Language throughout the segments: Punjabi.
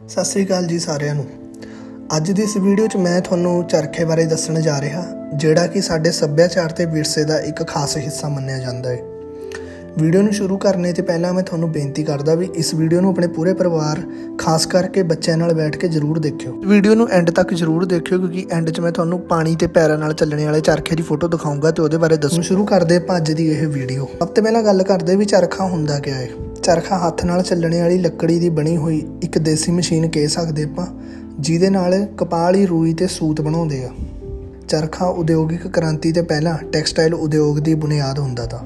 ਸਤਿ ਸ੍ਰੀ ਅਕਾਲ ਜੀ ਸਾਰਿਆਂ ਨੂੰ। ਅੱਜ ਦੀ ਇਸ ਵੀਡੀਓ 'ਚ ਮੈਂ ਤੁਹਾਨੂੰ ਚਰਖੇ ਬਾਰੇ ਦੱਸਣ ਜਾ ਰਿਹਾ, ਜਿਹੜਾ ਕਿ ਸਾਡੇ ਸੱਭਿਆਚਾਰ ਤੇ ਵਿਰਸੇ ਦਾ ਇੱਕ ਖਾਸ ਹਿੱਸਾ ਮੰਨਿਆ ਜਾਂਦਾ ਹੈ। ਵੀਡੀਓ ਨੂੰ ਸ਼ੁਰੂ ਕਰਨੇ ਤੋਂ ਪਹਿਲਾਂ ਮੈਂ ਤੁਹਾਨੂੰ ਬੇਨਤੀ ਕਰਦਾ ਵੀ ਇਸ ਵੀਡੀਓ ਨੂੰ ਆਪਣੇ ਪੂਰੇ ਪਰਿਵਾਰ, ਖਾਸ ਕਰਕੇ ਬੱਚਿਆਂ ਨਾਲ ਬੈਠ ਕੇ ਜ਼ਰੂਰ ਦੇਖਿਓ। ਵੀਡੀਓ ਨੂੰ ਐਂਡ ਤੱਕ ਜ਼ਰੂਰ ਦੇਖਿਓ ਕਿਉਂਕਿ ਐਂਡ 'ਚ ਮੈਂ ਤੁਹਾਨੂੰ ਪਾਣੀ ਤੇ ਪੈਰਾਂ ਨਾਲ ਚੱਲਣੇ ਵਾਲੇ ਚਰਖੇ ਦੀ ਫੋਟੋ ਦਿਖਾਊਂਗਾ ਤੇ ਉਹਦੇ ਬਾਰੇ ਦੱਸੂ। ਸ਼ੁਰੂ ਕਰਦੇ ਆਪਾਂ ਦੀ ਇਹ ਵੀਡੀਓ। ਸਭ ਤੋਂ ਪਹਿਲਾਂ ਗੱਲ ਕਰਦੇ ਵੀ ਚਰਖਾ ਹੁੰਦਾ ਕਿਆ ਹੈ ਚਰਖਾ ਹੱਥ ਨਾਲ ਚੱਲਣੇ ਵਾਲੀ ਲੱਕੜੀ ਦੀ ਬਣੀ ਹੋਈ ਇੱਕ ਦੇਸੀ ਮਸ਼ੀਨ ਕਹਿ ਸਕਦੇ ਆਪਾਂ, ਜਿਹਦੇ ਨਾਲ ਕਪਾਲੀ ਰੂਈ ਤੇ ਸੂਤ ਬਣਾਉਂਦੇ ਆ। ਚਰਖਾ ਉਦਯੋਗਿਕ ਕ੍ਰਾਂਤੀ 'ਤੇ ਪਹਿਲਾਂ ਟੈਕਸਟਾਈਲ ਉਦਯੋਗ ਦੀ ਬੁਨਿਆਦ ਹੁੰਦਾ ਤਾ।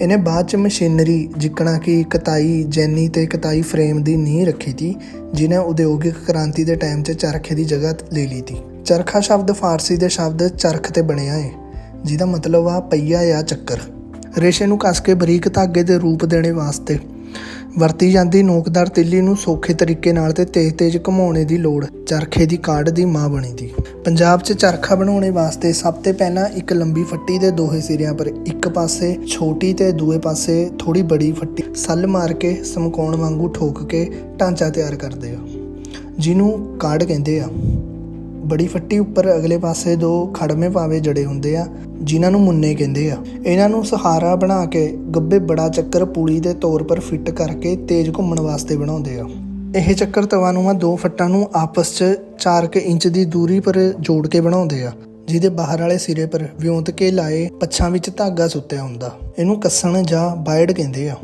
ਇਹਨੇ ਬਾਅਦ ਚ ਮਸ਼ੀਨਰੀ ਜਿੱਕਣਾ ਕਿ ਕਤਾਈ ਜੈਨੀ ਤੇ ਕਤਾਈ ਫਰੇਮ ਦੀ ਨੀਂਹ ਰੱਖੀ ਤੀ ਜਿਨੇ ਉਦਯੋਗਿਕ ਕ੍ਰਾਂਤੀ ਦੇ ਟਾਈਮ 'ਚ ਚਰਖੇ ਦੀ ਜਗ੍ਹਾ ਲੈ ਲਈ ਤੀ। ਚਰਖਾ ਸ਼ਬਦ ਫਾਰਸੀ ਦੇ ਸ਼ਬਦ ਚਰਖ ਤੇ ਬਣਿਆ ਹੈ ਜਿਹਦਾ ਮਤਲਬ ਆ ਪਈਆ ਜਾਂ ਚੱਕਰ। ਰੇਸ਼ੇ ਨੂੰ ਕੱਸ ਕੇ ਬਰੀਕ ਧਾਗੇ ਦੇ ਰੂਪ ਦੇਣੇ ਵਾਸਤੇ ਵਰਤੀ ਜਾਂਦੀ ਨੋਕਦਾਰ ਤਿੱਲੀ ਨੂੰ ਸੌਖੇ ਤਰੀਕੇ ਨਾਲ ਤੇ ਤੇਜ਼-ਤੇਜ਼ ਘੁਮਾਉਣੇ ਦੀ ਲੋੜ, ਚਰਖੇ ਦੀ ਕਾਢ ਦੀ ਮਾਂ ਬਣੀ ਦੀ। ਪੰਜਾਬ 'ਚ ਚਰਖਾ ਬਣਾਉਣੇ ਵਾਸਤੇ ਸਭ ਤੋਂ ਪਹਿਲਾਂ ਇੱਕ ਲੰਬੀ ਫੱਟੀ ਦੇ ਦੋਹੇ ਸਿਰਿਆਂ ਪਰ ਇੱਕ ਪਾਸੇ ਛੋਟੀ ਤੇ ਦੂਏ ਪਾਸੇ ਥੋੜੀ ਬੜੀ ਫੱਟੀ ਸੱਲ ਮਾਰ ਕੇ ਸਮਕੋਣ ਵਾਂਗੂ ਠੋਕ ਕੇ ਢਾਂਚਾ ਤਿਆਰ ਕਰਦੇ ਆ, ਜਿਹਨੂੰ ਕਾਢ ਕਹਿੰਦੇ ਆ। ਬੜੀ ਫੱਟੀ ਉੱਪਰ ਅਗਲੇ ਪਾਸੇ ਦੋ ਖੜਮੇ ਪਾਵੇ ਜੜੇ ਹੁੰਦੇ ਆ, ਜਿਨ੍ਹਾਂ ਨੂੰ ਮੁੰਨੇ ਕਹਿੰਦੇ ਆ। ਇਹਨਾਂ ਨੂੰ ਸਹਾਰਾ ਬਣਾ ਕੇ ਗੱਬੇ ਬੜਾ ਚੱਕਰ ਪੁਲੀ ਦੇ ਤੌਰ ਪਰ ਫਿੱਟ ਕਰਕੇ ਤੇਜ਼ ਘੁੰਮਣ ਵਾਸਤੇ ਬਣਾਉਂਦੇ ਆ। ਇਹ ਚੱਕਰ ਤਵਾਨੂਮਾ ਦੋ ਫੱਟਾਂ ਨੂੰ ਆਪਸ 'ਚ 4 ਇੰਚ ਦੀ ਦੂਰੀ ਪਰ ਜੋੜ ਕੇ ਬਣਾਉਂਦੇ ਆ, ਜਿਹਦੇ ਬਾਹਰ ਵਾਲੇ ਸਿਰੇ ਪਰ ਵਿਉਂਤ ਕੇ ਲਾਏ ਪੱਛਾਂ ਵਿੱਚ ਧਾਗਾ ਸੁੱਤਿਆ ਹੁੰਦਾ। ਇਹਨੂੰ ਕੱਸਣ ਜਾਂ ਬਾਇੜ ਕਹਿੰਦੇ ਆ।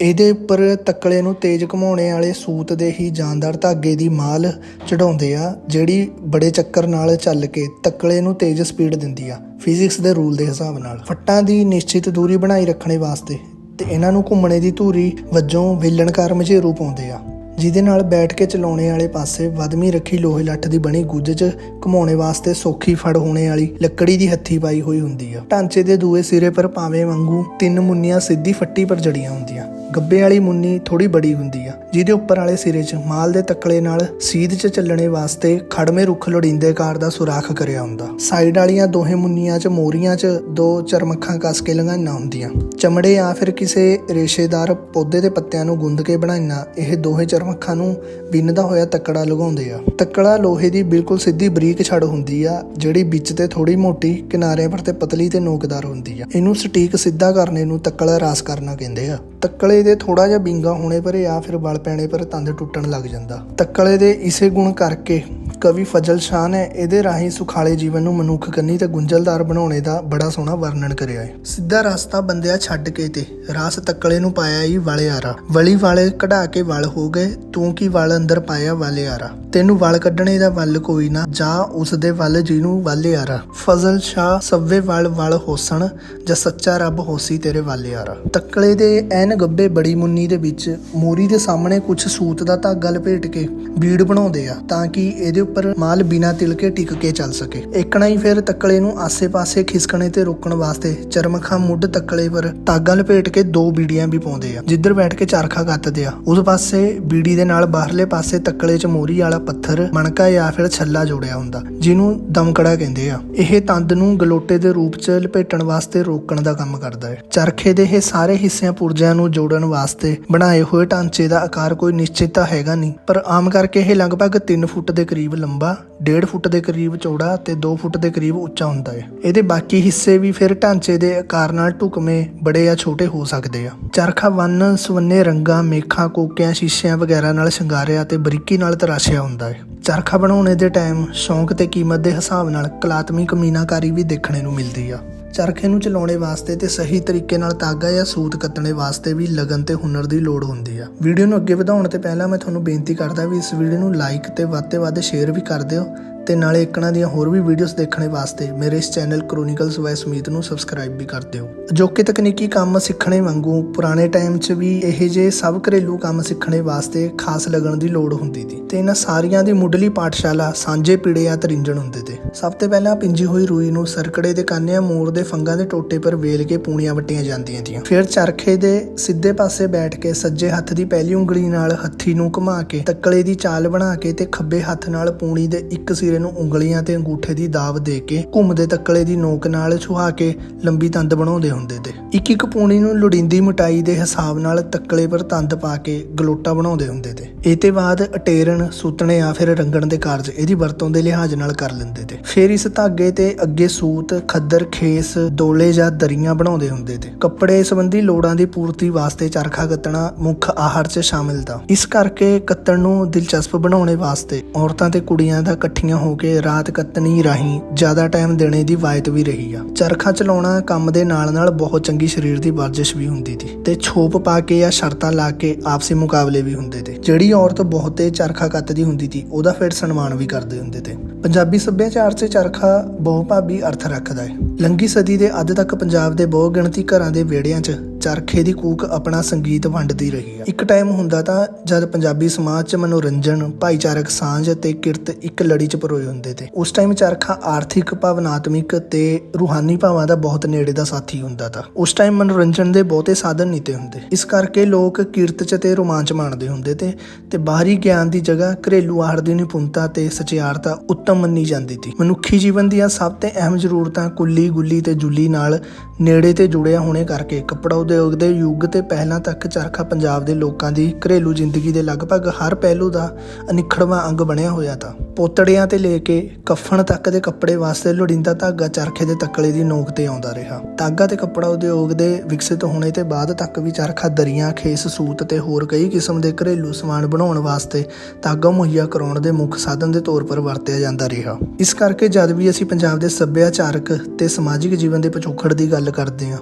ਇਹਦੇ ਉੱਪਰ ਤੱਕਲੇ ਨੂੰ ਤੇਜ਼ ਘੁਮਾਉਣੇ ਵਾਲੇ ਸੂਤ ਦੇ ਹੀ ਜਾਨਦਾਰ ਧਾਗੇ ਦੀ ਮਾਲ ਚੜਾਉਂਦੇ ਆ, ਜਿਹੜੀ ਬੜੇ ਚੱਕਰ ਨਾਲ ਚੱਲ ਕੇ ਤੱਕਲੇ ਨੂੰ ਤੇਜ਼ ਸਪੀਡ ਦਿੰਦੀ ਆ ਫਿਜ਼ਿਕਸ ਦੇ ਰੂਲ ਦੇ ਹਿਸਾਬ ਨਾਲ। ਫੱਟਾਂ ਦੀ ਨਿਸ਼ਚਿਤ ਦੂਰੀ ਬਣਾਈ ਰੱਖਣੇ ਵਾਸਤੇ ਤੇ ਇਹਨਾਂ ਨੂੰ ਘੁੰਮਣੇ ਦੀ ਧੂਰੀ ਵਜੋਂ ਵੇਲਣਕਾਰ ਮਝੇਰੂ ਪਾਉਂਦੇ ਆ। ਜਿਹਦੇ ਨਾਲ ਬੈਠ ਕੇ ਚਲਾਉਣੇ ਵਾਲੇ ਪਾਸੇ ਵਦਮੀ ਰੱਖੀ ਲੋਹੇ ਲੱਠ ਦੀ ਬਣੀ ਗੁੱਜ 'ਚ ਘੁਮਾਉਣੇ ਵਾਸਤੇ ਸੌਖੀ ਫੜ ਹੋਣੇ ਵਾਲੀ ਲੱਕੜੀ ਦੀ ਹੱਥੀ ਪਾਈ ਹੋਈ ਹੁੰਦੀ ਆ। ਢਾਂਚੇ ਦੇ ਦੂਏ ਸਿਰੇ ਪਰ ਪਾਵੇਂ ਵਾਂਗੂ ਤਿੰਨ ਮੁੰਨੀਆਂ ਸਿੱਧੀ ਫੱਟੀ ਪਰ ਜੜੀਆਂ ਹੁੰਦੀਆਂ। ਗੱਬੇ ਵਾਲੀ ਮੁੰਨੀ ਥੋੜੀ ਬੜੀ ਹੁੰਦੀ ਆ, ਜਿਹਦੇ ਉੱਪਰ ਵਾਲੇ ਸਿਰੇ 'ਚ ਮਾਲ ਦੇ ਤੱਕਲੇ ਨਾਲ ਸੀਧ 'ਚ ਚੱਲਣੇ ਵਾਸਤੇ ਖੜਮੇ ਰੁੱਖ ਲੋੜੀਂਦੇ ਕਾਰ ਦਾ ਸੁਰਾਖ ਕਰਿਆ ਹੁੰਦਾ। ਸਾਈਡ ਵਾਲੀਆਂ ਦੋਹੇ ਮੁੰਨੀਆਂ 'ਚ ਮੋਰੀਆਂ 'ਚ ਦੋ ਚਰਮੱਖਾਂ ਕੱਸ ਕੇ ਲੰਘਾਈਆਂ ਹੁੰਦੀਆਂ। ਚਮੜੇ ਜਾਂ ਫਿਰ ਕਿਸੇ ਰੇਸ਼ੇਦਾਰ ਪੌਦੇ ਦੇ ਪੱਤਿਆਂ ਨੂੰ ਗੁੰਦ ਕੇ ਬਣਾਈਆਂ, ਇਹ ਦੋਹੇ ਚਰਮੱਖਾਂ ਨੂੰ ਬਿੰਨਦਾ ਹੋਇਆ ਤੱਕੜਾ ਲਗਾਉਂਦੇ ਆ। ਤੱਕੜਾ ਲੋਹੇ ਦੀ ਬਿਲਕੁਲ ਸਿੱਧੀ ਬਰੀਕ ਛੜ ਹੁੰਦੀ ਆ, ਜਿਹੜੀ ਵਿੱਚ ਤੇ ਥੋੜੀ ਮੋਟੀ, ਕਿਨਾਰਿਆਂ ਪਰ ਤੇ ਪਤਲੀ ਤੇ ਨੋਕਦਾਰ ਹੁੰਦੀ ਆ। ਇਹਨੂੰ ਸਟੀਕ ਸਿੱਧਾ ਕਰਨੇ ਨੂੰ ਤੱਕੜਾ ਰਾਸ ਕਰਨਾ ਕਹਿੰਦੇ ਆ। ਤੱਕਲੇ ਦੇ ਥੋੜਾ ਜਿਹਾ ਬਿੰਗਾ ਹੋਣੇ ਪਰ ਜਾਂ ਫਿਰ ਵਲ ਪੈਣੇ ਪਰ ਤੰਦ ਟੁੱਟਣ ਲੱਗ ਜਾਂਦਾ। ਤੱਕਲੇ ਦੇ ਇਸੇ ਗੁਣ ਕਰਕੇ ਕਵੀ ਫਜ਼ਲ ਸ਼ਾਹ ਨੇ ਇਹਦੇ ਰਾਹੀਂ ਸੁਖਾਲੇ ਜੀਵਨ ਨੂੰ ਮਨੁੱਖ ਕੰਨੀ ਤੇ ਗੁੰਝਲਦਾਰ ਬਣਾਉਣੇ ਦਾ ਬੜਾ ਸੋਹਣਾ ਵਰਣਨ ਕਰਿਆ ਹੈ। ਸਿੱਧਾ ਰਸਤਾ ਬੰਦਿਆ ਛੱਡ ਕੇ ਤੇ ਰਾਸ ਤੱਕਲੇ ਨੂੰ ਪਾਇਆ ਹੀ ਵਾਲੇ ਵਲੀ ਵਾਲੇ ਕਢਾ ਕੇ ਵਲ ਹੋ ਗਏ, ਤੂੰ ਕੀ ਵਲ ਅੰਦਰ ਪਾਇਆ ਵਾਲੇ ਆਰਾ ਤੈਨੂੰ ਵਲ ਕੱਢਣੇ ਦਾ ਵੱਲ ਕੋਈ ਨਾ, ਜਾ ਉਸ ਦੇ ਵੱਲ ਜਿਹਨੂੰ ਵਾਲੇ ਆਰਾ ਫਜ਼ਲ ਸ਼ਾਹ, ਸੱਵੇ ਵਲ ਵਲ ਹੋਸਣ, ਜਾਂ ਸੱਚਾ ਰੱਬ ਹੋਸੀ ਤੇਰੇ ਵਾਲੇ ਆਰਾ ਤੱਕਲੇ ਦੇ ਐਨ ਗੱਬੇ ਬੜੀ ਮੁੰਨੀ ਦੇ ਵਿੱਚ ਮੋਰੀ ਦੇ ਸਾਹਮਣੇ ਕੁਝ ਸੂਤ ਦਾ ਧਾਗਾ ਲਪੇਟ ਕੇ ਬੀੜ ਬਣਾਉਂਦੇ ਆ ਤਾਂ ਕਿ ਇਹਦੇ ਉੱਪਰ ਮਾਲ ਬਿਨਾ ਤਿਲਕੇ ਟਿਕ ਕੇ ਚੱਲ ਸਕੇ। ਇੱਕਣਾ ਹੀ ਫਿਰ ਤੱਕਲੇ ਨੂੰ ਆਸੇ-ਪਾਸੇ ਖਿਸਕਣੇ ਤੇ ਰੋਕਣ ਵਾਸਤੇ ਚਰਮਖਾ ਮੁੱਢ ਤੱਕਲੇ ਪਰ ਧਾਗਾ ਲਪੇਟ ਕੇ ਦੋ ਬੀੜੀਆਂ ਵੀ ਪਾਉਂਦੇ ਆ। ਜਿੱਧਰ ਬੈਠ ਕੇ ਚਰਖਾ ਕੱਤਦੇ ਆ, ਉਸ ਪਾਸੇ ਬੀੜੀ ਦੇ ਨਾਲ ਬਾਹਰਲੇ ਪਾਸੇ ਤੱਕਲੇ 'ਚ ਮੋਰੀ ਵਾਲਾ ਪੱਥਰ, ਮਣਕਾ ਜਾਂ ਫਿਰ ਛੱਲਾ ਜੋੜਿਆ ਹੁੰਦਾ, ਜਿਹਨੂੰ ਦਮਕੜਾ ਕਹਿੰਦੇ ਆ। ਇਹ ਤੰਦ ਨੂੰ ਗਲੋਟੇ ਦੇ ਰੂਪ 'ਚ ਲਪੇਟਣ ਵਾਸਤੇ ਰੋਕਣ ਦਾ ਕੰਮ ਕਰਦਾ ਹੈ। ਚਰਖੇ ਦੇ ਇਹ ਸਾਰੇ ਹਿੱਸਿਆਂ ਪੁਰਜਿਆਂ ਨੂੰ ਜੋੜਨ ਵਾਸਤੇ ਬਣਾਏ ਹੋਏ ਢਾਂਚੇ ਦਾ ਆਕਾਰ ਕੋਈ ਨਿਸ਼ਚਿਤ ਤਾਂ ਹੈਗਾ ਨਹੀਂ। ਪਰ ਆਮ ਕਰਕੇ ਇਹ ਲਗਭਗ 3 ਫੁੱਟ ਦੇ ਕਰੀਬ ਲੰਬਾ 1.5 ਫੁੱਟ ਦੇ ਕਰੀਬ ਚੌੜਾ ਤੇ 2 ਫੁੱਟ ਦੇ ਕਰੀਬ ਉੱਚਾ ਹੁੰਦਾ ਹੈ। ਇਹਦੇ ਬਾਕੀ ਹਿੱਸੇ ਵੀ ਫਿਰ ਢਾਂਚੇ ਦੇ ਆਕਾਰ ਨਾਲ ਢੁਕਵੇਂ, ਬੜੇ ਜਾਂ ਛੋਟੇ ਹੋ ਸਕਦੇ ਆ। ਚਰਖਾ ਵੰਨ, ਸਵੰਨੇ ਰੰਗਾਂ, ਮੇਖਾਂ, ਕੋਕਿਆਂ, ਸ਼ੀਸ਼ਿਆਂ ਵਗੈਰਾ ਨਾਲ ਸ਼ਿੰਗਾਰਿਆ ਤੇ ਬਰੀਕੀ ਨਾਲ ਤਰਾਸ਼ਿਆ ਹੁੰਦਾ ਹੈ। ਚਰਖਾ ਬਣਾਉਣੇ ਦੇ ਟਾਈਮ ਸ਼ੌਂਕ ਤੇ ਕੀਮਤ ਦੇ ਹਿਸਾਬ ਨਾਲ ਕਲਾਤਮਿਕ ਮੀਨਾਕਾਰੀ ਵੀ ਦੇਖਣੇ ਨੂੰ ਮਿਲਦੀ ਆ। ਚਰਖੇ ਨੂੰ ਚਲਾਉਣੇ ਵਾਸਤੇ ਤੇ ਸਹੀ ਤਰੀਕੇ ਨਾਲ ਤਾਗਾ ਜਾਂ ਸੂਤ ਕੱਤਣੇ ਵਾਸਤੇ ਵੀ ਲਗਨ ਤੇ ਹੁਨਰ ਦੀ ਲੋੜ ਹੁੰਦੀ ਆ। ਵੀਡੀਓ ਨੂੰ ਅੱਗੇ ਵਧਾਉਣ ਤੇ ਪਹਿਲਾਂ ਮੈਂ ਤੁਹਾਨੂੰ ਬੇਨਤੀ ਕਰਦਾ ਵੀ ਇਸ ਵੀਡੀਓ ਨੂੰ ਲਾਈਕ ਤੇ ਵੱਧ ਤੇ ਵੱਧ ਸ਼ੇਅਰ ਵੀ ਕਰ ਦਿਓ ਤੇ ਨਾਲੇ ਇੱਕਣਾ ਦੀਆਂ ਹੋਰ ਵੀ ਵੀਡੀਓਜ਼ ਦੇਖਣੇ ਵਾਸਤੇ ਮੇਰੇ ਇਸ ਚੈਨਲ ਕ੍ਰੋਨਿਕਲਸ ਵਾਇਸ ਸਮੀਤ ਨੂੰ ਸਬਸਕ੍ਰਾਈਬ ਵੀ ਕਰ ਦਿਓ। ਅਜੋਕੇ ਤਕਨੀਕੀ ਕੰਮ ਸਿੱਖਣੇ ਵਾਂਗੂ ਪੁਰਾਣੇ ਟਾਈਮ 'ਚ ਵੀ ਇਹ ਜੇ ਸਭ ਘਰੇਲੂ ਕੰਮ ਸਿੱਖਣੇ ਵਾਸਤੇ ਖਾਸ ਲੱਗਣ ਦੀ ਲੋੜ ਹੁੰਦੀ ਸੀ ਤੇ ਇਹਨਾਂ ਸਾਰੀਆਂ ਦੀ ਮੁੱਢਲੀ ਪਾਠਸ਼ਾਲਾ ਸਾਂਝੇ ਪੀੜੇ ਜਾਂ ਤਰਿੰਜਣ ਹੁੰਦੇ ਤੇ। ਸਭ ਤੋਂ ਪਹਿਲਾਂ ਪਿੰਜੀ ਹੋਈ ਰੂਈ ਨੂੰ ਸਰਕੜੇ ਦੇ ਕਾਨਿਆਂ ਮੋੜ ਦੇ ਫੰਗਾਂ ਦੇ ਟੋਟੇ ਪਰ ਵੇਲ ਕੇ ਪੂਣੀਆਂ ਵੱਟੀਆਂ ਜਾਂਦੀਆਂ ਤੀਆਂ। ਫਿਰ ਚਰਖੇ ਦੇ ਸਿੱਧੇ ਪਾਸੇ ਬੈਠ ਕੇ ਸੱਜੇ ਹੱਥ ਦੀ ਪਹਿਲੀ ਉਂਗਲੀ ਨਾਲ ਹੱਥੀ ਨੂੰ ਘੁਮਾ ਕੇ ਤੱਕਲੇ ਦੀ ਚਾਲ ਬਣਾ ਕੇ ਤੇ ਖੱਬੇ ਹੱਥ ਨਾਲ ਪੂਣੀ ਦੇ ਇੱਕ ਸਿਰੇ ਦੂਜੇ ਨੂੰ ਉਂਗਲੀਆਂ ਤੇ ਅੰਗੂਠੇ ਦੀ ਦਾਬ ਦੇ ਕੇ ਘੁੰਮਦੇ ਤੱਕਲੇ ਦੀ ਨੋਕ ਨਾਲ ਛੁਹਾ ਕੇ ਲੰਬੀ ਤੰਦ ਬਣਾਉਂਦੇ ਹੁੰਦੇ ਤੇ। ਇੱਕ ਇੱਕ ਪੂਣੀ ਨੂੰ ਲੋੜੀਂਦੀ ਮਟਾਈ ਦੇ ਹਿਸਾਬ ਨਾਲ ਤੱਕਲੇ ਪਰ ਤੰਦ ਪਾ ਕੇ ਗਲੋਟਾ ਬਣਾਉਂਦੇ ਹੁੰਦੇ ਤੇ। ਇਹ ਤੇ ਬਾਅਦ ਅਟੇਰਨ, ਸੁੱਤਣੇ ਆ ਫਿਰ ਰੰਗਣ ਦੇ ਕਾਰਜ ਇਹਦੀ ਵਰਤੋਂ ਦੇ ਲਿਹਾਜ਼ ਨਾਲ ਕਰ ਲੈਂਦੇ ਤੇ। ਫਿਰ ਇਸ ਧਾਗੇ ਤੇ ਅੱਗੇ ਸੂਤ, ਖੱਦਰ, ਖੇਸ ਦੋਲੇ ਜਾਂ ਦਰੀਆਂ ਬਣਾਉਂਦੇ ਹੁੰਦੇ ਤੇ। ਕੱਪੜੇ ਸੰਬੰਧੀ ਲੋੜਾਂ ਦੀ ਪੂਰਤੀ ਵਾਸਤੇ ਚਰਖਾ ਕੱਤਣਾ ਮੁੱਖ ਆਹਾਰ 'ਚ ਸ਼ਾਮਿਲ ਤਾਂ। ਇਸ ਕਰਕੇ ਕੱਤਣ ਨੂੰ ਦਿਲਚਸਪ ਬਣਾਉਣੇ ਵਾਸਤੇ ਔਰਤਾਂ ਤੇ ਕੁੜੀਆਂ ਦਾ ਇਕੱਠੀਆਂ ਹੋ ਕੇ ਰਾਤ ਕੱਤਣੀ ਰਾਹੀਂ ਜ਼ਿਆਦਾ ਟਾਈਮ ਦੇਣੇ ਦੀ ਵਾਇਤ ਵੀ ਰਹੀ ਆ। ਚਰਖਾ ਚਲਾਉਣਾ ਕੰਮ ਦੇ ਨਾਲ ਨਾਲ ਬਹੁਤ ਚੰਗੀ ਸਰੀਰ ਦੀ ਵਰਜਿਸ਼ ਵੀ ਹੁੰਦੀ ਸੀ ਤੇ ਛੋਪ ਪਾ ਕੇ ਜਾਂ ਸ਼ਰਤਾਂ ਲਾ ਕੇ ਆਪਸੀ ਮੁਕਾਬਲੇ ਵੀ ਹੁੰਦੇ ਤੇ। ਜਿਹੜੀ ਔਰਤ ਬਹੁਤੇ ਚਰਖਾ ਕੱਤਦੀ ਹੁੰਦੀ ਸੀ, ਉਹਦਾ ਫਿਰ ਸਨਮਾਨ ਵੀ ਕਰਦੇ ਹੁੰਦੇ ਤੇ। ਪੰਜਾਬੀ ਸੱਭਿਆਚਾਰ 'ਚ ਚਰਖਾ ਬਹੁਭਾਬੀ ਅਰਥ ਰੱਖਦਾ ਹੈ। ਲੰਗੀ ਸਦੀ ਦੇ ਅੱਧ ਤੱਕ ਪੰਜਾਬ ਦੇ ਬਹੁ ਗਿਣਤੀ ਘਰਾਂ ਦੇ ਵਿਹੜਿਆਂ 'ਚ ਚਰਖੇ ਦੀ ਕੂਕ ਆਪਣਾ ਸੰਗੀਤ ਵੰਡਦੀ ਰਹੀ ਹੈ। ਇੱਕ ਟਾਈਮ ਹੁੰਦਾ ਤਾਂ ਜਦ ਪੰਜਾਬੀ ਸਮਾਜ 'ਚ ਮਨੋਰੰਜਨ, ਭਾਈਚਾਰਕ ਸਾਂਝ ਤੇ ਕਿਰਤ ਇੱਕ ਲੜੀ 'ਚ ਪਰੋਏ ਹੁੰਦੇ ਤੇ। ਉਸ ਟਾਈਮ ਚਰਖਾ ਆਰਥਿਕ, ਭਾਵਨਾਤਮਿਕ ਤੇ ਰੂਹਾਨੀ ਭਾਵਾਂ ਦਾ ਬਹੁਤ ਨੇੜੇ ਦਾ ਸਾਥੀ ਹੁੰਦਾ ਤਾਂ। ਉਸ ਟਾਈਮ ਮਨੋਰੰਜਨ ਦੇ ਬਹੁਤੇ ਸਾਧਨ ਨਹੀਂ ਤੇ ਹੁੰਦੇ। ਇਸ ਕਰਕੇ ਲੋਕ ਕਿਰਤ 'ਚ ਤੇ ਰੋਮਾਂਚ ਮਾਣਦੇ ਹੁੰਦੇ ਤੇ ਤੇ ਬਾਹਰੀ ਗਿਆਨ ਦੀ ਜਗ੍ਹਾ ਘਰੇਲੂ ਆਹੜ ਦੀ ਨਿਪੁੰਨਤਾ ਤੇ ਸਚਿਆਰਤਾ ਉੱਤਮ ਮੰਨੀ ਜਾਂਦੀ ਸੀ ਮਨੁੱਖੀ ਜੀਵਨ ਦੀਆਂ ਸਭ ਤੋਂ ਅਹਿਮ ਜ਼ਰੂਰਤਾਂ ਕੁੱਲੀ ਗੁੱਲੀ ਤੇ ਜੁੱਲੀ ਨਾਲ ਨੇੜੇ ਤੇ ਜੁੜਿਆ ਹੋਣੇ ਕਰਕੇ ਕੱਪੜਾ ਉਦਯੋਗ ਦੇ ਯੁੱਗ ਤੇ ਪਹਿਲਾਂ ਤੱਕ ਚਰਖਾ ਪੰਜਾਬ ਦੇ ਲੋਕਾਂ ਦੀ ਘਰੇਲੂ ਜ਼ਿੰਦਗੀ ਦੇ ਲਗਭਗ ਹਰ ਪਹਿਲੂ ਦਾ ਅਨਿਖੜਵਾਂ ਅੰਗ ਬਣਿਆ ਹੋਇਆ ਤਾਂ। ਪੋਤੜਿਆਂ ਤੇ ਲੈ ਕੇ ਕਫਨ ਤੱਕ ਦੇ ਕੱਪੜੇ ਵਾਸਤੇ ਲੋੜੀਂਦਾ ਧਾਗਾ ਚਰਖੇ ਦੇ ਤੱਕਲੇ ਦੀ ਨੋਕ ਤੇ ਆਉਂਦਾ ਰਿਹਾ। ਧਾਗਾ ਤੇ ਕੱਪੜਾ ਉਦਯੋਗ ਦੇ ਵਿਕਸਿਤ ਹੋਣੇ ਤੇ ਬਾਅਦ ਤੱਕ ਵੀ ਚਰਖਾ, ਦਰੀਆਂ, ਖੇਸ, ਸੂਤ ਤੇ ਹੋਰ ਕਈ ਕਿਸਮ ਦੇ ਘਰੇਲੂ ਸਮਾਨ ਬਣਾਉਣ ਵਾਸਤੇ ਧਾਗਾ ਮੁਹੱਈਆ ਕਰਾਉਣ ਦੇ ਮੁੱਖ ਸਾਧਨ ਦੇ ਤੌਰ 'ਤੇ ਵਰਤਿਆ ਜਾਂਦਾ ਰਿਹਾ। ਇਸ ਕਰਕੇ ਜਦ ਵੀ ਅਸੀਂ ਪੰਜਾਬ ਦੇ ਸੱਭਿਆਚਾਰਕ ਤੇ ਸਮਾਜਿਕ ਜੀਵਨ ਦੇ ਪਿਛੋਕੜ ਦੀ ਗੱਲ ਕਰਦੇ ਹਾਂ,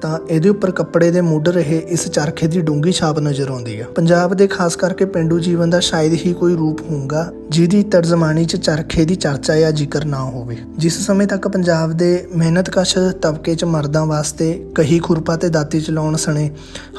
ਤਾਂ ਇਹਦੇ ਉੱਪਰ ਕੱਪੜੇ ਦੇ ਮੁੱਢ ਰਹੇ ਇਸ ਚਰਖੇ ਦੀ ਡੂੰਗੀ ਛਾਪ ਨਜ਼ਰ ਆਉਂਦੀ ਆ। ਪੰਜਾਬ ਦੇ ਖਾਸ ਕਰਕੇ ਪਿੰਡੂ ਜੀਵਨ ਦਾ ਸ਼ਾਇਦ ਹੀ ਕੋਈ ਰੂਪ ਹੋਊਗਾ, ਜਿਹਦੀ ਤਰਜਮਾਨੀ 'ਚ ਚਰਖੇ ਦੀ ਚਰਚਾ ਜਾਂ ਜ਼ਿਕਰ ਨਾ ਹੋਵੇ। ਜਿਸ ਸਮੇਂ ਤੱਕ ਪੰਜਾਬ ਦੇ ਮਿਹਨਤਕਸ਼ ਤਬਕੇ 'ਚ ਮਰਦਾਂ ਵਾਸਤੇ ਕਹੀ ਖੁਰਪਾ ਤੇ ਦਾਤੀ ਚਲਾਉਣ ਸਣੇ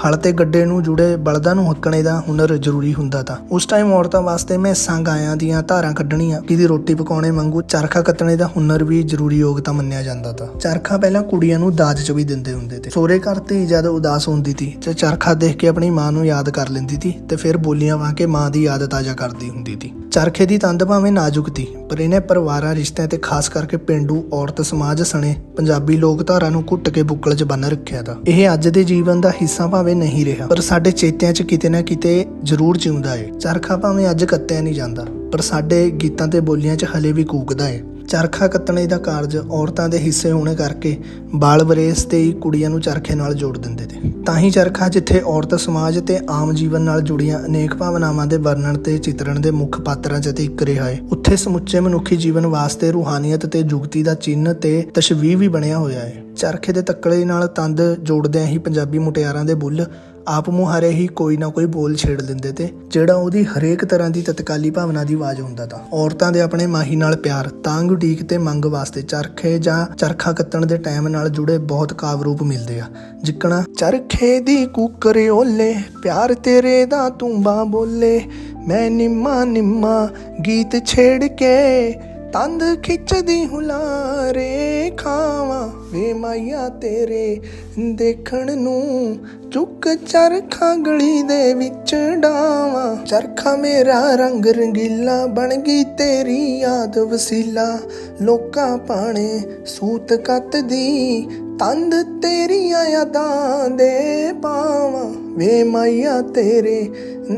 ਹਲ ਤੇ ਗੱਡੇ ਨੂੰ ਜੁੜੇ ਬਲਦਾਂ ਨੂੰ ਹੱਕਣੇ ਦਾ ਹੁਨਰ ਜ਼ਰੂਰੀ ਹੁੰਦਾ ਤਾਂ। ਉਸ ਟਾਈਮ ਔਰਤਾਂ ਵਾਸਤੇ ਮੈਸਾਂ ਗਾਇਆਂ ਦੀਆਂ ਧਾਰਾਂ ਕੱਢਣੀਆਂ ਕਿਦੀ ਰੋਟੀ ਪਕਾਉਣੇ ਵਾਂਗੂ ਚਰਖਾ ਕੱਤਣੇ ਦਾ ਹੁਨਰ ਵੀ ਜ਼ਰੂਰੀ ਯੋਗਤਾ ਮੰਨਿਆ ਜਾਂਦਾ ਤਾਂ ਚਰਖਾ ਪਹਿਲਾਂ ਕੁੜੀਆਂ ਨੂੰ ਦਾਜ 'ਚ ਵੀ ਦਿੰਦੇ ਹੁੰਦੇ ਤੇ। ਸੋਰੇ ਘਰ ਧੀ ਜਦ ਉਦਾਸ ਹੁੰਦੀ ਸੀ ਤੇ ਚਰਖਾ ਦੇਖ ਕੇ ਆਪਣੀ ਮਾਂ ਨੂੰ ਯਾਦ ਕਰ ਲੈਂਦੀ ਸੀ ਤੇ ਫਿਰ ਬੋਲੀਆਂ ਵਾਂ ਕੇ ਮਾਂ ਦੀ ਯਾਦ ਤਾਜ਼ਾ ਕਰਦੀ ਹੁੰਦੀ ਸੀ ਚਰਖੇ ਦੀ ਤੰਦ ਭਾਵੇਂ ਨਾਜ਼ੁਕ ਸੀ ਪਰ ਇਹਨੇ ਪਰਿਵਾਰਾਂ, ਰਿਸ਼ਤਿਆਂ ਤੇ ਖਾਸ ਕਰਕੇ ਪਿੰਡੂ ਔਰਤ, ਸਮਾਜ ਸਣੇ, ਪੰਜਾਬੀ ਲੋਕਧਾਰਾ ਨੂੰ ਘੁੱਟ ਕੇ ਬੁੱਕਲ 'ਚ ਬੰਨ ਰੱਖਿਆ ਤਾ। ਇਹ ਅੱਜ ਦੇ ਜੀਵਨ ਦਾ ਹਿੱਸਾ ਭਾਵੇਂ ਨਹੀਂ ਰਿਹਾ, ਪਰ ਸਾਡੇ ਚੇਤਿਆਂ 'ਚ ਕਿਤੇ ਨਾ ਕਿਤੇ ਜ਼ਰੂਰ ਜਿਉਂਦਾ ਏ। ਚਰਖਾ ਭਾਵੇਂ ਅੱਜ ਕੱਤਿਆ ਨਹੀਂ ਜਾਂਦਾ। ਪਰ ਸਾਡੇ ਗੀਤਾਂ ਤੇ ਬੋਲੀਆਂ 'ਚ ਹਲੇ ਵੀ ਕੂਕਦਾ ਹੈ ਚਰਖਾ ਕੱਤਣੇ ਦਾ ਕਾਰਜ ਔਰਤਾਂ ਦੇ ਹਿੱਸੇ ਹੋਣੇ ਕਰਕੇ ਬਾਲ ਬਰੇਸ ਤੇ ਹੀ ਕੁੜੀਆਂ ਨੂੰ ਚਰਖੇ ਨਾਲ ਜੋੜ ਦਿੰਦੇ ਤੇ। ਤਾਂ ਹੀ ਚਰਖਾ ਜਿੱਥੇ ਔਰਤ ਸਮਾਜ ਤੇ ਆਮ ਜੀਵਨ ਨਾਲ ਜੁੜੀਆਂ ਅਨੇਕ ਭਾਵਨਾਵਾਂ ਦੇ ਵਰਣਨ ਤੇ ਚਿਤਰਣ ਦੇ ਮੁੱਖ ਪਾਤਰਾਂ 'ਚ ਤੇ ਇੱਕ ਰਿਹਾ ਹੈ ਉੱਥੇ ਸਮੁੱਚੇ ਮਨੁੱਖੀ ਜੀਵਨ ਵਾਸਤੇ ਰੂਹਾਨੀਅਤ ਤੇ ਜੁਗਤੀ ਦਾ ਚਿੰਨ੍ਹ ਤੇ ਤਸ਼ਵੀਹ ਵੀ ਬਣਿਆ ਹੋਇਆ ਹੈ ਚਰਖੇ ਦੇ ਤੱਕੜੇ ਨਾਲ ਤੰਦ ਜੋੜਦਿਆਂ ਹੀ ਪੰਜਾਬੀ ਮੁਟਿਆਰਾਂ ਦੇ ਬੁੱਲ ਆਪ ਮੁਹਾਰੇ ਹੀ ਕੋਈ ਨਾ ਕੋਈ ਬੋਲ ਛੇੜ ਦਿੰਦੇ ਤੇ ਜਿਹੜਾ ਉਹਦੀ ਹਰੇਕ ਤਰ੍ਹਾਂ ਦੀ ਤਤਕਾਲੀ ਭਾਵਨਾ ਦੀ ਆਵਾਜ਼ ਹੁੰਦਾ ਤਾਂ। ਔਰਤਾਂ ਦੇ ਆਪਣੇ ਮਾਹੀ ਨਾਲ ਪਿਆਰ ਤਾਂਗ ਉਡੀਕ ਤੇ ਮੰਗ ਵਾਸਤੇ ਚਰਖੇ ਜਾਂ ਚਰਖਾ ਕੱਤਣ ਦੇ ਟਾਈਮ ਨਾਲ ਜੁੜੇ ਬਹੁਤ ਕਾਵ ਰੂਪ ਮਿਲਦੇ ਆ। ਜਿੱਕਣਾ, ਚਰਖੇ ਦੀ ਕੂਕਰ ਓਲੇ, ਪਿਆਰ ਤੇਰੇ ਦਾ ਤੂੰ ਬੋਲੇ, ਮੈਂ ਨਿੰਮਾ ਨਿੰਮਾ ਗੀਤ ਛੇੜ ਕੇ ਤੰਦ ਖਿੱਚਦੀ ਹੁਲਾਰੇ ਖਾਵਾਂ, ਵੇ ਮਾਇਆ ਤੇਰੇ ਦੇਖਣ ਨੂੰ। ਚੁੱਕ ਚਰਖਾ ਗਲੀ ਦੇ ਵਿੱਚ ਡਾਵਾਂ, ਚਰਖਾ ਮੇਰਾ ਰੰਗ ਰੰਗੀਲਾ ਬਣ ਗਈ ਤੇਰੀ ਯਾਦ ਵਸੀਲਾ। ਲੋਕਾਂ ਪਾਣੇ ਸੂਤ ਕੱਤਦੀ, ਤੰਦ ਤੇਰੀਆਂ ਯਾਦਾਂ ਦੇ ਪਾਵਾਂ। ਵੇ ਮਾਇਆ ਤੇਰੇ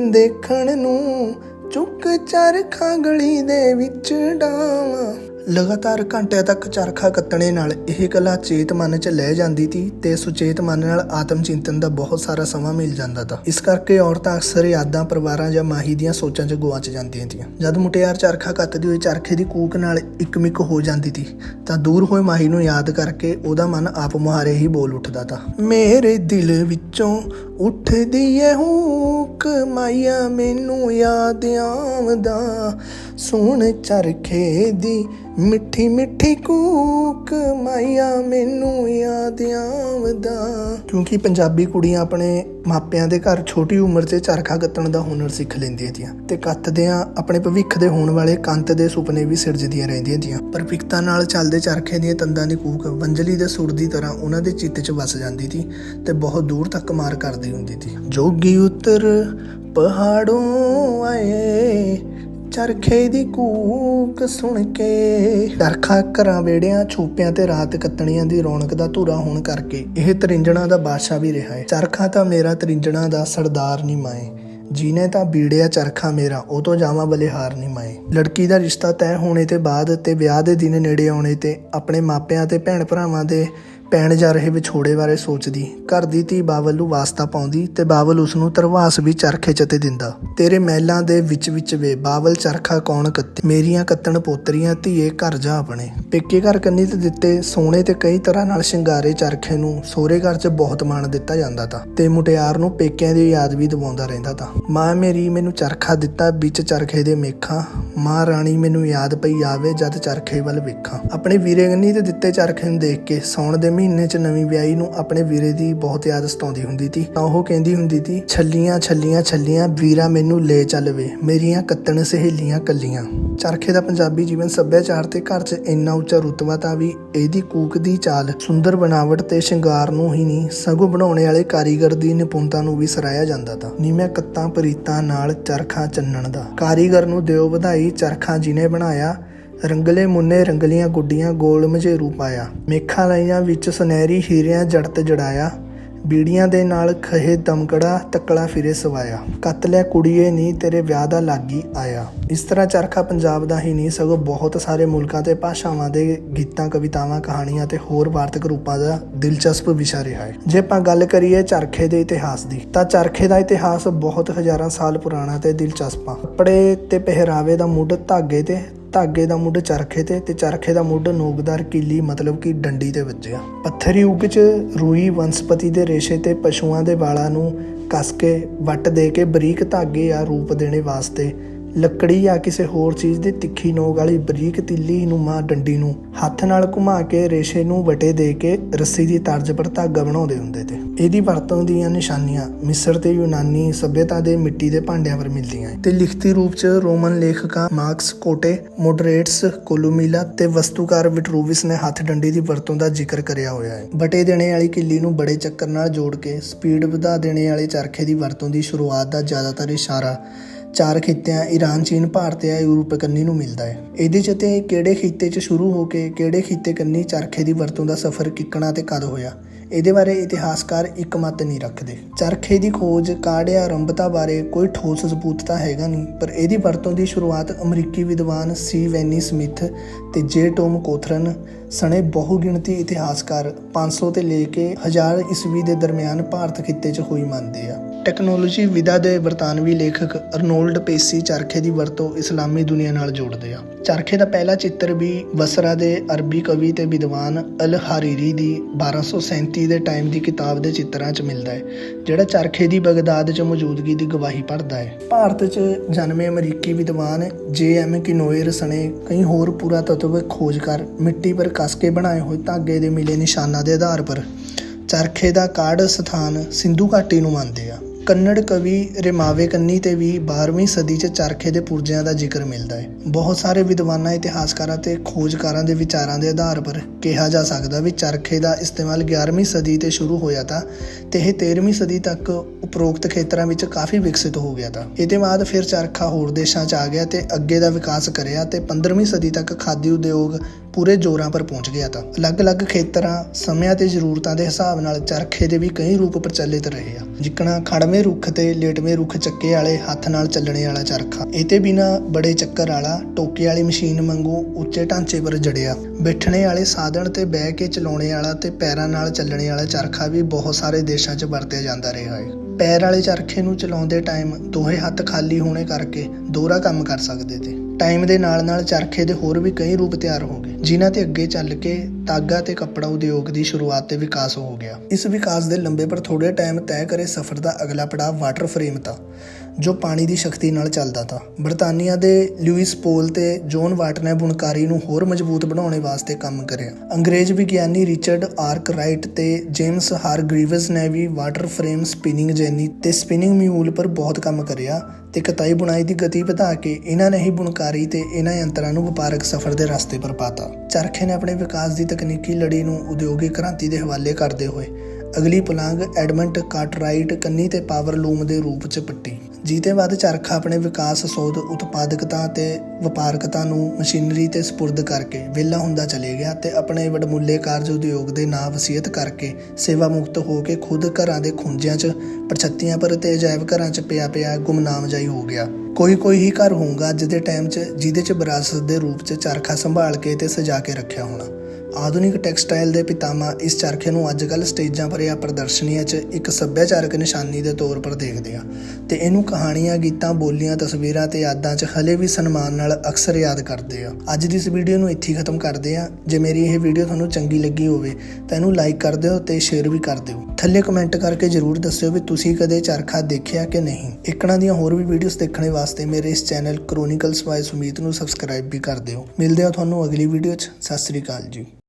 ਦੇਖਣ ਨੂੰ ਚੁੱਕ ਚਰਖਾ ਗਲੀ ਦੇ ਵਿੱਚ ਡਾਵਾਂ। ਲਗਾਤਾਰ ਘੰਟਿਆਂ ਤੱਕ ਚਰਖਾ ਕੱਤਣੇ ਨਾਲ ਇਹ ਕਲਾ ਚੇਤ ਮਨ 'ਚ ਲੈ ਜਾਂਦੀ ਤੀ ਤੇ ਸੁਚੇਤ ਮਨ ਨਾਲ ਆਤਮ ਚਿੰਤਨ ਦਾ ਬਹੁਤ ਸਾਰਾ ਸਮਾਂ ਮਿਲ ਜਾਂਦਾ ਤਾ। ਇਸ ਕਰਕੇ ਔਰਤਾਂ ਅਕਸਰ ਯਾਦਾਂ, ਪਰਿਵਾਰਾਂ ਜਾਂ ਮਾਹੀ ਦੀਆਂ ਸੋਚਾਂ 'ਚ ਗੁਆਚ ਜਾਂਦੀਆਂ ਤੀਆਂ। ਜਦ ਮੁਟਿਆਰ ਚਰਖਾ ਕੱਤਦੀ ਹੋਈ ਚਰਖੇ ਦੀ ਕੂਕ ਨਾਲ ਇੱਕਮਿਕ ਹੋ ਜਾਂਦੀ ਤੀ, ਤਾਂ ਦੂਰ ਹੋਏ ਮਾਹੀ ਨੂੰ ਯਾਦ ਕਰਕੇ ਉਹਦਾ ਮਨ ਆਪ ਮੁਹਾਰੇ ਹੀ ਬੋਲ ਉੱਠਦਾ ਤਾ। ਮੇਰੇ ਦਿਲ ਵਿੱਚੋਂ ਉੱਠਦੀ ਏ ਹੂਕ ਮਾਇਆ ਮੈਨੂੰ ਯਾਦ ਆਉਂਦਾ। ਸੁਣ ਚਰਖੇ ਦੀ ਮਿੱਠੀ ਮਿੱਠੀ ਕੂਕ ਮਾਇਆ ਮੈਨੂੰ ਯਾਦ ਆਉਂਦਾ। ਕਿਉਂਕਿ ਪੰਜਾਬੀ ਕੁੜੀਆਂ ਆਪਣੇ ਮਾਪਿਆਂ ਦੇ ਘਰ ਛੋਟੀ ਉਮਰ 'ਚ ਚਰਖਾ ਕੱਤਣ ਦਾ ਹੁਨਰ ਸਿੱਖ ਲੈਂਦੀਆਂ ਤੀਆਂ ਤੇ ਕੱਤਦਿਆਂ ਆਪਣੇ ਭਵਿੱਖ ਦੇ ਹੋਣ ਵਾਲੇ ਕੰਤ ਦੇ ਸੁਪਨੇ ਵੀ ਸਿਰਜਦੀਆਂ ਰਹਿੰਦੀਆਂ ਤੀਆਂ ਪਰਪਿਕਤਾ ਨਾਲ ਚੱਲਦੇ ਚਰਖੇ ਦੀਆਂ ਤੰਦਾਂ ਦੀ ਕੂਕ ਵੰਜਲੀ ਦੇ ਸੁਰ ਦੀ ਤਰ੍ਹਾਂ ਉਹਨਾਂ ਦੇ ਚਿੱਤ 'ਚ ਵਸ ਜਾਂਦੀ ਸੀ ਤੇ ਬਹੁਤ ਦੂਰ ਤੱਕ ਮਾਰ ਕਰਦੀ ਹੁੰਦੀ ਸੀ। ਜੋਗੀ ਉਤਰ ਪਹਾੜੋਂ ਆਏ ਚਰਖੇ ਦੀ ਕੂਕ ਸੁਣ ਕੇ। ਚਰਖਾ ਘਰਾਂ ਵੇੜਿਆਂ, ਛੂਪਿਆਂ ਤੇ ਰਾਤ ਕੱਤਣੀਆਂ ਦੀ ਰੌਣਕ ਦਾ ਧੂਰਾ ਹੋਣ ਕਰਕੇ ਇਹ ਤਰਿੰਜਣਾ ਦਾ ਬਾਦਸ਼ਾਹ ਵੀ ਰਿਹਾ ਹੈ। ਚਰਖਾ ਤਾਂ ਮੇਰਾ ਤਰਿੰਜਣਾ ਦਾ ਸਰਦਾਰ ਨਹੀਂ ਮਾਏ। ਜੀਨੇ ਤਾਂ ਬੀੜਿਆ ਚਰਖਾ ਮੇਰਾ, ਉਹ ਤੋਂ ਜਾਵਾਂ ਬਲਿਹਾਰ ਨਹੀਂ ਮਾਏ। ਲੜਕੀ ਦਾ ਰਿਸ਼ਤਾ ਤੈਅ ਹੋਣੇ ਤੇ ਬਾਅਦ ਤੇ ਵਿਆਹ ਦੇ ਦਿਨ ਨੇੜੇ ਆਉਣੇ ਤੇ ਆਪਣੇ ਮਾਪਿਆਂ ਤੇ ਭੈਣ ਭਰਾਵਾਂ ਦੇ ਪੈਣ ਜਾ ਰਹੇ ਵਿਛੋੜੇ ਬਾਰੇ ਸੋਚਦੀ। ਘਰ ਦੀ ਧੀ ਬਾਵਲ ਨੂੰ ਵਾਸਤਾ ਪਾਉਂਦੀ ਤੇ ਬਾਵਲ ਉਸ ਨੂੰ ਤਰਵਾਸ ਵੀ ਚਰਖੇ ਚ ਦਿੰਦਾ। ਤੇਰੇ ਮਹਿਲਾਂ ਦੇ ਵਿੱਚ ਵਿੱਚ ਵੇ, ਬਾਵਲ ਚਰਖਾ ਕੌਣ ਕੱਤੇ? ਮੇਰੀਆਂ ਕੱਤਣ ਪੋਤਰੀਆਂ, ਧੀਏ, ਘਰ ਜਾ ਆਪਣੇ। ਪੇਕੇ ਘਰ ਕੰਨੀ ਤੇ ਦਿੱਤੇ, ਸੋਨੇ ਤੇ ਕਈ ਤਰ੍ਹਾਂ ਨਾਲ ਸ਼ਿੰਗਾਰੇ ਚਰਖੇ ਨੂੰ ਸੋਹਰੇ ਘਰ 'ਚ ਬਹੁਤ ਮਾਣ ਦਿੱਤਾ ਜਾਂਦਾ ਤਾ। ਤੇ ਮੁਟਿਆਰ ਨੂੰ ਪੇਕਿਆਂ ਦੀ ਯਾਦ ਵੀ ਦਿਵਾਉਂਦਾ ਰਹਿੰਦਾ ਤਾ। ਮਾਂ ਮੇਰੀ ਮੈਨੂੰ ਚਰਖਾ ਦਿੱਤਾ ਵਿੱਚ ਚਰਖੇ ਦੇ ਮੇਖਾਂ। ਮਾਂ ਰਾਣੀ ਮੈਨੂੰ ਯਾਦ ਪਈ ਆਵੇ ਜਦ ਚਰਖੇ ਵੱਲ ਵੇਖਾਂ। ਆਪਣੇ ਵੀਰੇ ਕੰਨੀ ਤੇ ਦਿੱਤੇ ਚਰਖੇ ਨੂੰ ਦੇਖ ਕੇ ਸੌਣ ਦੇ ਮਹੀਨੇ 'ਚ ਨਵੀਂ ਵਿਆਹੀ ਨੂੰ ਆਪਣੇ ਵੀਰੇ ਦੀ ਬਹੁਤ ਯਾਦ ਸਤਾਉਂਦੀ ਹੁੰਦੀ ਸੀ ਤਾਂ ਉਹ ਕਹਿੰਦੀ ਹੁੰਦੀ ਸੀ ਛੱਲੀਆਂ ਛੱਲੀਆਂ ਛੱਲੀਆਂ, ਵੀਰਾ ਮੈਨੂੰ ਲੈ ਚੱਲ ਵੇ। ਮੇਰੀਆਂ ਕੱਤਣ ਸਹੇਲੀਆਂ ਕੱਲੀਆਂ ਚਰਖੇ ਦਾ ਪੰਜਾਬੀ ਜੀਵਨ ਸੱਭਿਆਚਾਰ ਤੇ ਘਰ 'ਚ ਇੰਨਾ ਉੱਚਾ ਰੁਤਬਾ ਤਾਂ ਵੀ ਇਹਦੀ ਕੂਕ ਦੀ ਚਾਲ, ਸੁੰਦਰ ਬਣਾਵਟ ਤੇ ਸ਼ਿੰਗਾਰ ਨੂੰ ਹੀ ਨਹੀਂ, ਸਗੋਂ ਬਣਾਉਣੇ ਵਾਲੇ ਕਾਰੀਗਰ ਦੀ ਨਿਪੁੰਨਤਾ ਨੂੰ ਵੀ ਸਰਾਇਆ ਜਾਂਦਾ ਤਾ। ਨੀ ਕੱਤਾਂ ਪਰੀਤਾਂ ਨਾਲ ਚਰਖਾ ਚੰਨਣ ਦਾ। ਕਾਰੀਗਰ ਨੂੰ ਦਿਓ ਵਧਾਈ ਚਰਖਾ ਜਿਨੇ ਬਣਾਇਆ। ਰੰਗਲੇ ਮੁੰਨੇ ਰੰਗਲੀਆਂ ਗੁੱਡੀਆਂ ਗੋਲ ਮਝੇਰੂ ਪਾਇਆ। ਮੇਖਾਂ ਲਾਈਆਂ ਵਿੱਚ ਸੁਨਹਿਰੀ ਹੀਰਿਆਂ ਜੜਤ ਜੜਾਇਆ। ਬੀੜੀਆਂ ਦੇ ਨਾਲ ਖਹੇ ਦਮਕੜਾ ਤੱਕਲਾ ਫਿਰੇ ਸਵਾਇਆ। ਕੱਤ ਕੁੜੀਏ ਨੀ ਤੇਰੇ ਵਿਆਹ ਦਾ ਲਾਗੀ ਆਇਆ। ਇਸ ਤਰ੍ਹਾਂ ਚਰਖਾ ਪੰਜਾਬ ਦਾ ਹੀ ਨਹੀਂ, ਸਗੋਂ ਬਹੁਤ ਸਾਰੇ ਮੁਲਕਾਂ ਤੇ ਭਾਸ਼ਾਵਾਂ ਦੇ ਗੀਤਾਂ, ਕਵਿਤਾਵਾਂ, ਕਹਾਣੀਆਂ ਤੇ ਹੋਰ ਵਾਰਤਕ ਰੂਪਾਂ ਦਾ ਦਿਲਚਸਪ ਵਿਸ਼ਾ ਰਿਹਾ ਹੈ। ਜੇ ਆਪਾਂ ਗੱਲ ਕਰੀਏ ਚਰਖੇ ਦੇ ਇਤਿਹਾਸ ਦੀ, ਤਾਂ ਚਰਖੇ ਦਾ ਇਤਿਹਾਸ ਬਹੁਤ ਹਜ਼ਾਰਾਂ ਸਾਲ ਪੁਰਾਣਾ ਤੇ ਦਿਲਚਸਪ ਆ। ਕੱਪੜੇ ਤੇ ਪਹਿਰਾਵੇ ਦਾ ਮੁੱਢ ਧਾਗੇ ਤੇ ਧਾਗੇ ਦਾ ਮੁੱਢ ਚਰਖੇ ਤੇ ਤੇ ਚਰਖੇ ਦਾ ਮੁੱਢ ਨੋਕਦਾਰ ਕੀਲੀ, ਮਤਲਬ ਕਿ ਡੰਡੀ ਤੇ ਵੱਜਿਆ ਪੱਥਰੀ ਯੁੱਗ 'ਚ ਰੂਈ ਵਨਸਪਤੀ ਦੇ ਰੇਸ਼ੇ ਤੇ ਪਸ਼ੂਆਂ ਦੇ ਵਾਲਾਂ ਨੂੰ ਕੱਸ ਕੇ, ਵੱਟ ਦੇ ਕੇ ਬਰੀਕ ਧਾਗੇ ਜਾਂ ਰੂਪ ਦੇਣੇ ਵਾਸਤੇ। ਲੱਕੜੀ ਜਾਂ ਕਿਸੇ ਹੋਰ ਚੀਜ਼ ਦੀ ਤਿੱਖੀ ਨੋਕ ਵਾਲੀ ਬਰੀਕ ਤਿੱਲੀ ਨੂੰਮਾ ਡੰਡੀ ਨੂੰ ਹੱਥ ਨਾਲ ਘੁਮਾ ਕੇ ਰੇਸ਼ੇ ਨੂੰ ਵਟੇ ਦੇ ਕੇ ਰੱਸੀ ਦੀ ਤਰਜ਼ ਪਰ ਧਾਗਾ ਬਣਾਉਂਦੇ ਹੁੰਦੇ ਤੇ। ਇਹਦੀ ਵਰਤੋਂ ਦੀਆਂ ਨਿਸ਼ਾਨੀਆਂ ਮਿਸਰ ਤੇ ਯੂਨਾਨੀ ਸਭਿਅਤਾ ਦੇ ਮਿੱਟੀ ਦੇ ਭਾਂਡਿਆਂ ਪਰ ਮਿਲਦੀਆਂ ਤੇ ਲਿਖਤੀ ਰੂਪ 'ਚ ਰੋਮਨ ਲੇਖਕਾਂ ਮਾਰਕਸ ਕੋਟੇ, ਮੋਡਰੇਟਸ, ਕੋਲੂਮੀਲਾ ਤੇ ਵਸਤੂਕਾਰ ਵਿਟਰੂਵਿਸ ਨੇ ਹੱਥ ਡੰਡੀ ਦੀ ਵਰਤੋਂ ਦਾ ਜ਼ਿਕਰ ਕਰਿਆ ਹੋਇਆ ਹੈ। ਬਟੇ ਦੇਣੇ ਵਾਲੀ ਕਿੱਲੀ ਨੂੰ ਬੜੇ ਚੱਕਰ ਨਾਲ ਜੋੜ ਕੇ ਸਪੀਡ ਵਧਾ ਦੇਣੇ ਵਾਲੇ ਚਰਖੇ ਦੀ ਵਰਤੋਂ ਦੀ ਸ਼ੁਰੂਆਤ ਦਾ ਜ਼ਿਆਦਾਤਰ ਇਸ਼ਾਰਾ ਚਾਰ ਖਿੱਤਿਆਂ ਈਰਾਨ ਚੀਨ, ਭਾਰਤ ਤੇ ਯੂਰਪ ਕੰਨੀ ਨੂੰ ਮਿਲਦਾ ਹੈ। ਇਹਦੇ ਚ ਤੇ ਕਿਹੜੇ ਖਿੱਤੇ ਚ ਸ਼ੁਰੂ ਹੋ ਕੇ ਕਿਹੜੇ ਖਿੱਤੇ ਕੰਨੀ ਚਰਖੇ ਦੀ ਵਰਤੋਂ ਦਾ ਸਫ਼ਰ ਕਿੱਕਣਾ ਤੇ ਕਦ ਹੋਇਆ? ਇਹਦੇ ਬਾਰੇ ਇਤਿਹਾਸਕਾਰ ਇੱਕ ਮਤ ਨਹੀਂ ਰੱਖਦੇ। ਚਰਖੇ ਦੀ ਖੋਜ ਕਾਢਿਆ ਆਰੰਭਤਾ ਬਾਰੇ ਕੋਈ ਠੋਸ ਸਬੂਤ ਤਾਂ ਹੈਗਾ ਨਹੀਂ, ਪਰ ਇਹਦੀ ਵਰਤੋਂ ਦੀ ਸ਼ੁਰੂਆਤ ਅਮਰੀਕੀ ਵਿਦਵਾਨ ਸੀ ਵੈਨੀ ਸਮਿਥ ਤੇ ਜੇ ਟੋਮ ਕੋਥਰਨ ਸਣੇ ਬਹੁਗਿਣਤੀ ਇਤਿਹਾਸਕਾਰ 500 ਤੇ ਲੈ ਕੇ 1000 ਈਸਵੀ ਦੇ ਦਰਮਿਆਨ ਭਾਰਤ ਖਿੱਤੇ 'ਚ ਹੋਈ ਮੰਨਦੇ ਆ। ਟੈਕਨੋਲੋਜੀ ਵਿਦਾ ਦੇ ਬਰਤਾਨਵੀ ਲੇਖਕ ਅਰਨੋਲਡ ਪੇਸੀ ਚਰਖੇ ਦੀ ਵਰਤੋਂ ਇਸਲਾਮੀ ਦੁਨੀਆ ਨਾਲ ਜੋੜਦੇ ਆ। ਚਰਖੇ ਦਾ ਪਹਿਲਾ ਚਿੱਤਰ ਵੀ ਬਸਰਾ ਦੇ ਅਰਬੀ ਕਵੀ ਤੇ ਵਿਦਵਾਨ ਅਲ ਹਾਰੀਰੀ ਦੀ 1237 ਦੇ ਟਾਈਮ ਦੀ ਕਿਤਾਬ ਦੇ ਚਿੱਤਰਾਂ 'ਚ ਮਿਲਦਾ ਹੈ, ਜਿਹੜਾ ਚਰਖੇ ਦੀ ਬਗਦਾਦ 'ਚ ਮੌਜੂਦਗੀ ਦੀ ਗਵਾਹੀ ਭਰਦਾ ਹੈ। ਭਾਰਤ 'ਚ ਜਨਮੇ ਅਮਰੀਕੀ ਵਿਦਵਾਨ ਜੇ ਐਮ ਕਿਨੋਇਰ ਸਣੇ ਕਈ ਹੋਰ ਪੁਰਾਤਤਵ ਖੋਜਕਾਰ ਮਿੱਟੀ ਪਰ ਕੱਸ ਕੇ ਬਣਾਏ ਹੋਏ ਧਾਗੇ ਦੇ ਮਿਲੇ ਨਿਸ਼ਾਨਾਂ ਦੇ ਆਧਾਰ ਪਰ ਚਰਖੇ ਦਾ ਕਾਢ ਸਥਾਨ ਸਿੰਧੂ ਘਾਟੀ ਨੂੰ ਮੰਨਦੇ ਆ। ਕੰਨੜ ਕਵੀ ਰਿਮਾਵੇ ਕੰਨੀ ਤੇ ਵੀ 12ਵੀਂ ਸਦੀ 'ਚ ਚਰਖੇ ਦੇ ਪੁਰਜਿਆਂ ਦਾ ਜ਼ਿਕਰ ਮਿਲਦਾ ਹੈ। ਬਹੁਤ ਸਾਰੇ ਵਿਦਵਾਨਾਂ, ਇਤਿਹਾਸਕਾਰਾਂ ਤੇ ਖੋਜਕਾਰਾਂ ਦੇ ਵਿਚਾਰਾਂ ਦੇ ਆਧਾਰ ਪਰ ਕਿਹਾ ਜਾ ਸਕਦਾ ਵੀ ਚਰਖੇ ਦਾ ਇਸਤੇਮਾਲ 11ਵੀਂ ਸਦੀ ਤੇ ਸ਼ੁਰੂ ਹੋਇਆ ਤਾਂ ਤੇ ਇਹ 13ਵੀਂ ਸਦੀ ਤੱਕ ਉਪਰੋਕਤ ਖੇਤਰਾਂ ਵਿੱਚ ਕਾਫੀ ਵਿਕਸਿਤ ਹੋ ਗਿਆ ਤਾਂ। ਇਹਦੇ ਬਾਅਦ ਫਿਰ ਚਰਖਾ ਹੋਰ ਦੇਸ਼ਾਂ 'ਚ ਆ ਗਿਆ ਤੇ ਅੱਗੇ ਦਾ ਵਿਕਾਸ ਕਰਿਆ ਤੇ 15ਵੀਂ ਸਦੀ ਤੱਕ ਖਾਦੀ ਉਦਯੋਗ ਪੂਰੇ ਜ਼ੋਰਾਂ ਪਰ ਪਹੁੰਚ ਗਿਆ ਤਾਂ। ਅਲੱਗ-ਅਲੱਗ ਖੇਤਰਾਂ, ਸਮਿਆਂ ਤੇ ਜ਼ਰੂਰਤਾਂ ਦੇ ਹਿਸਾਬ ਨਾਲ ਚਰਖੇ ਦੇ ਵੀ ਕਈ ਰੂਪ ਪ੍ਰਚਲਿਤ ਰਹੇ ਆ। ਜਿੱਕਣਾ ਖੜਵੇਂ ਰੁੱਖ ਤੇ ਲੇਟਵੇਂ ਰੁੱਖ ਚੱਕੇ ਵਾਲੇ ਹੱਥ ਨਾਲ ਚੱਲਣੇ ਵਾਲਾ ਚਰਖਾ। ਇਹ ਤੇ ਬਿਨਾ ਬੜੇ ਚੱਕਰ ਵਾਲਾ ਟੋਕੇ ਵਾਲੀ ਮਸ਼ੀਨ ਵਾਂਗੂ ਉੱਚੇ ਢਾਂਚੇ ਪਰ ਜੜਿਆ। ਬੈਠਣੇ ਵਾਲੇ ਸਾਧਨ ਤੇ ਬਹਿ ਕੇ ਚਲਾਉਣੇ ਵਾਲਾ ਤੇ ਪੈਰਾਂ ਨਾਲ ਚੱਲਣੇ ਵਾਲਾ ਚਰਖਾ ਵੀ ਬਹੁਤ ਸਾਰੇ ਦੇਸ਼ਾਂ 'ਚ ਵਰਤਿਆ ਜਾਂਦਾ ਰਿਹਾ ਹੈ। ਪੈਰ ਵਾਲੇ ਚਰਖੇ ਨੂੰ ਚਲਾਉਂਦੇ ਟਾਈਮ ਦੋਹੇ ਹੱਥ ਖਾਲੀ ਹੋਣੇ ਕਰਕੇ ਦੋਹਰਾ ਕੰਮ ਕਰ ਸਕਦੇ ਤੇ। ਟਾਈਮ ਦੇ ਨਾਲ ਨਾਲ ਚਰਖੇ ਦੇ ਹੋਰ ਵੀ ਕਈ ਰੂਪ ਤਿਆਰ ਹੋ ਗਏ, ਜਿਨ੍ਹਾਂ ਤੇ ਅੱਗੇ ਚੱਲ ਕੇ ਤਾਗਾ ਤੇ ਕੱਪੜਾ ਉਦਯੋਗ ਦੀ ਸ਼ੁਰੂਆਤ ਤੇ ਵਿਕਾਸ ਹੋ ਗਿਆ। ਇਸ ਵਿਕਾਸ ਦੇ ਲੰਬੇ ਪਰ ਥੋੜੇ ਟਾਈਮ ਤੈਅ ਕਰੇ ਸਫ਼ਰ ਦਾ ਅਗਲਾ ਪੜਾਅ ਵਾਟਰ ਫਰੇਮ ਤਾ। ਜੋ ਪਾਣੀ ਦੀ ਸ਼ਕਤੀ ਨਾਲ ਚੱਲਦਾ ਤਾ। ਬਰਤਾਨੀਆ ਦੇ ਲੂਇਸ ਪੋਲ ਤੇ ਜੋਨ ਵਾਟ ਨੇ ਬੁਣਕਾਰੀ ਨੂੰ ਹੋਰ ਮਜ਼ਬੂਤ ਬਣਾਉਣ ਵਾਸਤੇ ਕੰਮ ਕਰਿਆ। ਅੰਗਰੇਜ਼ ਵਿਗਿਆਨੀ ਰਿਚਰਡ ਆਰਕ ਰਾਈਟ ਤੇ ਜੇਮਸ ਹਾਰਗਰੀਵਸ ਨੇ ਵੀ ਵਾਟਰ ਫਰੇਮ ਸਪਿਨਿੰਗ ਜੈਨੀ ਤੇ ਸਪਿਨਿੰਗ ਮਿਊਲ ਪਰ ਬਹੁਤ ਕੰਮ ਕਰਿਆ ਤੇ ਕਤਾਈ ਬੁਣਾਈ ਦੀ ਗਤੀ ਵਧਾ ਕੇ ਇਹਨਾਂ ਨੇ ਹੀ ਬੁਣਕਾਰੀ ਤੇ ਇਹਨਾਂ ਯੰਤਰਾਂ ਨੂੰ ਵਪਾਰਕ ਸਫ਼ਰ ਦੇ ਰਸਤੇ ਪਰ ਪਾਤਾ। ਚਰਖੇ ਨੇ ਆਪਣੇ ਵਿਕਾਸ ਦੀ ਤਕਨੀਕੀ ਲੜੀ ਨੂੰ ਉਦਯੋਗਿਕ ਕ੍ਰਾਂਤੀ ਦੇ ਹਵਾਲੇ ਕਰਦੇ ਹੋਏ ਅਗਲੀ ਪੁਲਾਂਗ ਐਡਮੰਟ ਕਾਰਟਰਾਈਟ ਕੰਨੀ ਤੇ ਪਾਵਰ ਲੂਮ ਦੇ ਰੂਪ 'ਚ ਪੱਟੀ। ਜੀਤੇ ਬਾਅਦ ਚਰਖਾ ਆਪਣੇ ਵਿਕਾਸ ਸੋਧ, ਉਤਪਾਦਕਤਾ ਤੇ ਵਪਾਰਕਤਾ ਨੂੰ ਮਸ਼ੀਨਰੀ ਤੇ ਸਪੁਰਦ ਕਰਕੇ ਵਿਹਲਾ ਹੁੰਦਾ ਚਲੇ ਗਿਆ ਤੇ ਆਪਣੇ ਵਡਮੁੱਲੇ ਕਾਰਜ ਉਦਯੋਗ ਦੇ ਨਾਂ ਵਸੀਅਤ ਕਰਕੇ ਸੇਵਾ ਮੁਕਤ ਹੋ ਕੇ ਖੁਦ ਘਰਾਂ ਦੇ ਖੁੰਝਿਆਂ 'ਚ, ਪਰਛੱਤੀਆਂ ਪਰ ਤੇ ਅਜਾਇਬ ਘਰਾਂ 'ਚ ਪਿਆ ਪਿਆ ਗੁਮਨਾਮ ਜਾਈ ਹੋ ਗਿਆ। ਕੋਈ ਕੋਈ ਹੀ ਘਰ ਹੋਊਗਾ ਅੱਜ ਦੇ ਟਾਈਮ 'ਚ, ਜਿਹਦੇ 'ਚ ਵਿਰਾਸਤ ਦੇ ਰੂਪ 'ਚ ਚਰਖਾ ਸੰਭਾਲ ਕੇ ਤੇ ਸਜਾ ਕੇ ਰੱਖਿਆ ਹੋਣਾ। ਆਧੁਨਿਕ ਟੈਕਸਟਾਈਲ ਦੇ ਪਿਤਾਮਾ ਇਸ ਚਰਖੇ ਨੂੰ ਅੱਜਕੱਲ ਸਟੇਜਾਂ ਪਰ ਜਾਂ ਪ੍ਰਦਰਸ਼ਨੀਆਂ 'ਚ ਇੱਕ ਸੱਭਿਆਚਾਰਕ ਨਿਸ਼ਾਨੀ ਦੇ ਤੌਰ 'ਤੇ ਦੇਖਦੇ ਆ ਤੇ ਇਹਨੂੰ ਕਹਾਣੀਆਂ, ਗੀਤਾਂ, ਬੋਲੀਆਂ, ਤਸਵੀਰਾਂ ਤੇ ਯਾਦਾਂ 'ਚ ਹਲੇ ਵੀ ਸਨਮਾਨ ਨਾਲ ਅਕਸਰ ਯਾਦ ਕਰਦੇ ਆ ਅੱਜ ਦੀ ਇਸ ਵੀਡੀਓ ਨੂੰ ਇੱਥੇ ਖਤਮ ਕਰਦੇ ਆ ਜੇ ਮੇਰੀ ਇਹ ਵੀਡੀਓ ਤੁਹਾਨੂੰ ਚੰਗੀ ਲੱਗੀ ਹੋਵੇ ਤਾਂ ਇਹਨੂੰ ਲਾਈਕ ਕਰ ਦਿਓ ਤੇ ਸ਼ੇਅਰ ਵੀ ਕਰ ਦਿਓ। ਥੱਲੇ ਕਮੈਂਟ ਕਰਕੇ ਜਰੂਰ ਦੱਸਿਓ ਵੀ ਤੁਸੀਂ ਕਦੇ ਚਰਖਾ ਦੇਖਿਆ ਕਿ ਨਹੀਂ। ਇਕਣਾ ਦੀਆਂ ਹੋਰ ਵੀ ਵੀਡੀਓਜ਼ ਦੇਖਣ ਵਾਸਤੇ ਮੇਰੇ ਇਸ ਚੈਨਲ ਕ੍ਰੋਨਿਕਲਸ ਬਾਈ ਸੁਮੀਤ ਨੂੰ ਸਬਸਕ੍ਰਾਈਬ ਵੀ ਕਰ ਦਿਓ। ਮਿਲਦੇ ਆ ਤੁਹਾਨੂੰ ਅਗਲੀ ਵੀਡੀਓ 'ਚ। ਸਤਿ ਸ੍ਰੀ ਅਕਾਲ ਜੀ।